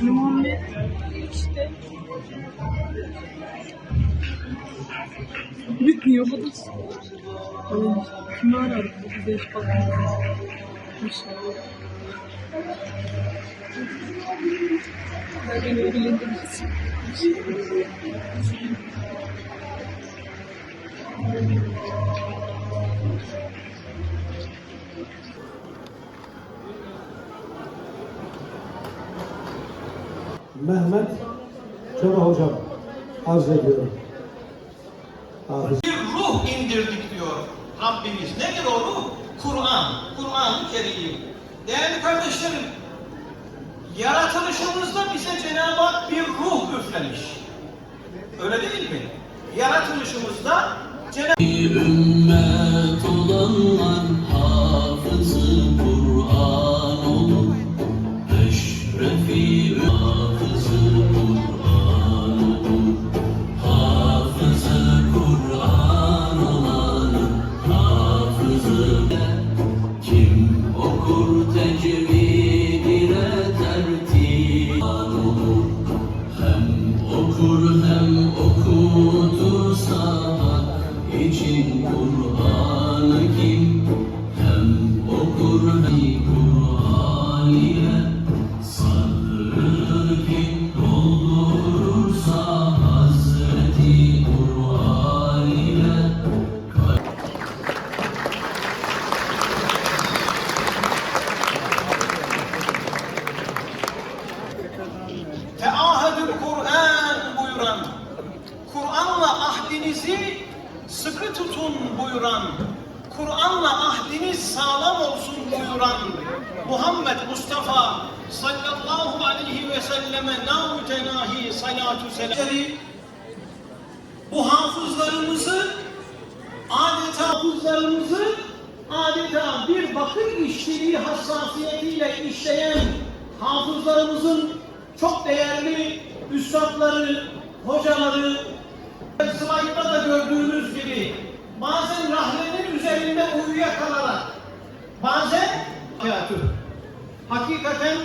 Muhammed işte bitmiyor bu da. Kimi aradı bu hiç bakmıyor. İnşallah. Ben beni ilgilendirmez. Mehmet Çoba Hocam arz ediyorum. Hafız. bir ruh indirdik diyor Rabbimiz. Nedir o ruh? Kur'an. Kur'an-ı Kerim. Değerli kardeşlerim, yaratılışımızda bize Cenab-ı Hak bir ruh üflemiş. Öyle değil mi? Yaratılışımızda Cenab-ı Ümmet Ahdinizi sıkı tutun buyuran, Kur'an'la ahdiniz sağlam olsun buyuran Muhammed Mustafa sallallahu aleyhi ve selleme namütenahi salatu selam. Bu hafızlarımızı adeta hafızlarımızı adeta bir bakır işçiliği hassasiyetiyle işleyen hafızlarımızın çok değerli üstadları, hocaları, slaytta da gördüğünüz gibi bazen rahlenin üzerinde uyuyakalarak bazen hayatı hakikaten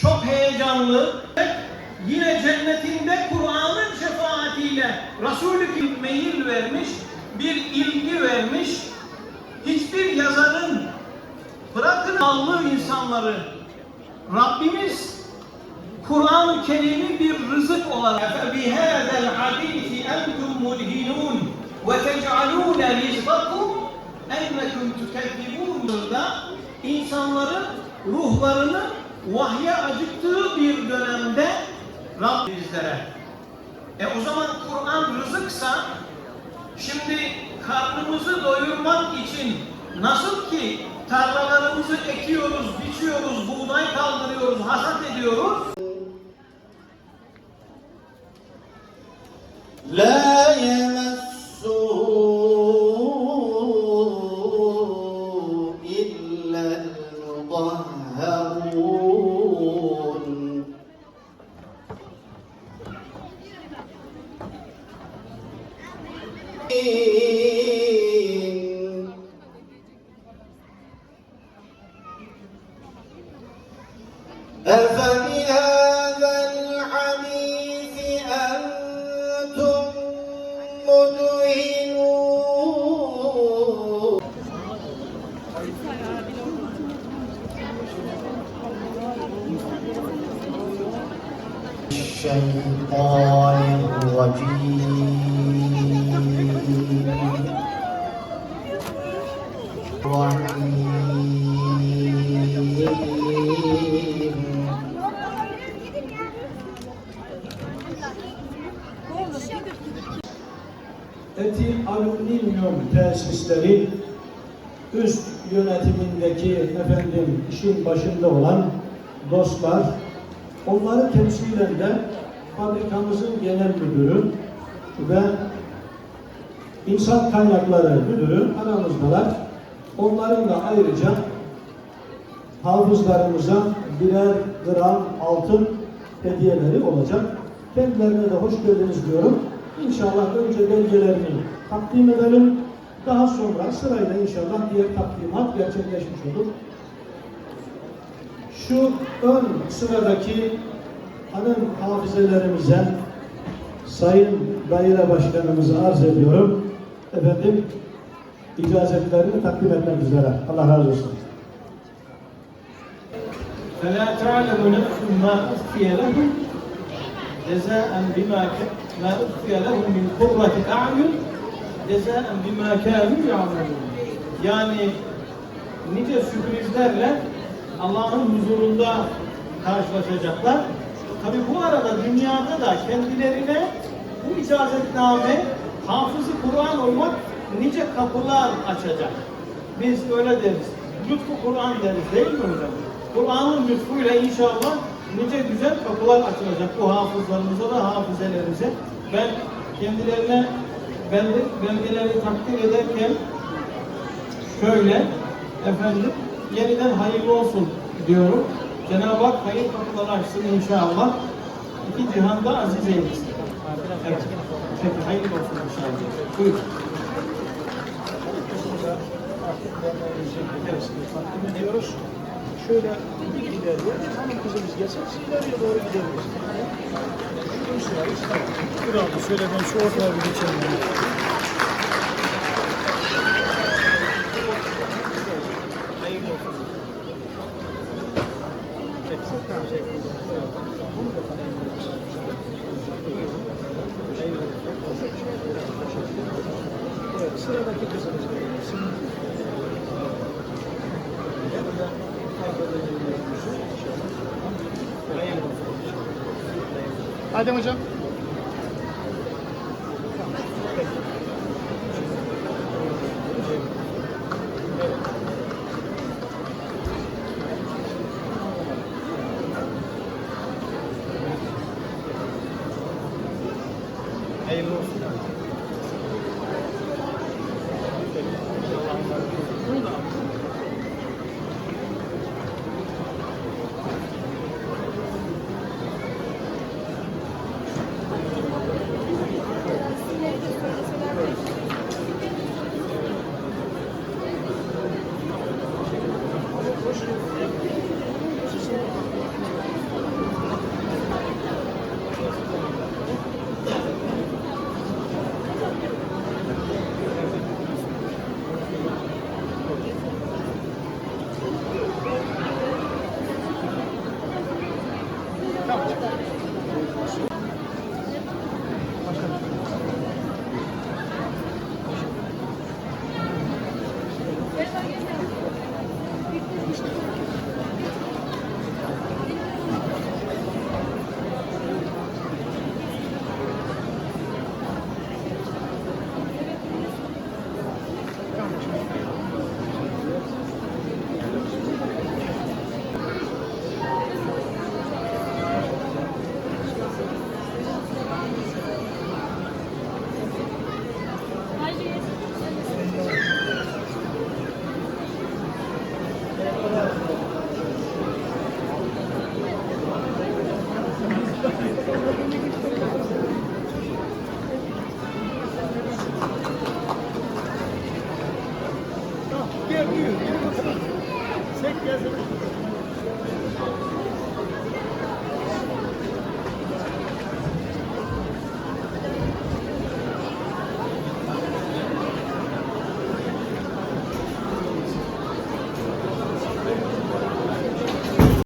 çok heyecanlı. Yine cennetinde Kur'an'ın şefaatiyle Resulü bir meyil vermiş, bir ilgi vermiş, hiçbir yazarın bırakın allı insanları Rabbimiz Kur'an-ı Kerim'i bir rızık olarak فَبِهَذَا الْحَدِيثِ أَنْتُمْ مُدْهِنُونَ وَتَجْعَلُونَ رِزْقَكُمْ اَنَّكُمْ تُكَذِّبُونَ da insanların ruhlarını vahye acıktığı bir dönemde Rabbim bizlere. E o zaman Kur'an rızıksa şimdi karnımızı doyurmak için nasıl ki tarlalarımızı ekiyoruz, biçiyoruz, buğday kaldırıyoruz, hasat ediyoruz. لا يمسه إلا المطهرون. الشيطان الرجيم الرحيم Eti Alüminyum Tesisleri üst yönetimindeki efendim işin başında olan dostlar, onları temsilen de fabrikamızın genel müdürü ve insan kaynakları müdürü aramızdalar. Onların da ayrıca hafızlarımıza birer gram altın hediyeleri olacak. Kendilerine de hoş geldiniz diyorum. İnşallah önce belgelerini takdim edelim. Daha sonra sırayla inşallah diğer takdimat gerçekleşmiş olur Şu ön sıradaki hanım hafizelerimize, Sayın Daire Başkanımızı arz ediyorum. Efendim, icazetlerini takdim etmek üzere. Allah razı olsun. فلا تعلم نفس ما أخفي لهم جزاء بما ك- ما أخفي لهم من قرة أعين جزاء بما كانوا يعملون. Yani nice sürprizlerle Allah'ın huzurunda karşılaşacaklar. Tabi bu arada dünyada da kendilerine bu icazetname hafızı Kur'an olmak nice kapılar açacak. Biz öyle deriz. Lütfu Kur'an deriz değil mi hocam? Kur'an'ın lütfuyla inşallah nice güzel kapılar açılacak bu hafızlarımıza ve hafizelerimize. Ben kendilerine belge, belgeleri takdir ederken şöyle efendim yeniden hayırlı olsun diyorum. Cenab-ı Hak hayır kapıları açsın inşallah. İki cihanda aziz eylesin. Evet. Peki hayırlı olsun inşallah. Buyurun. ediyoruz. Şöyle bir ilerliyoruz. Hanım kızımız gelsin, ileriye doğru gidebiliriz. Şu sırayı Dur abi şöyle ben şu ortaya bir geçelim. Hayırlı olsun. Evet, sıradaki kızımız hocam. Não, Çek yazın.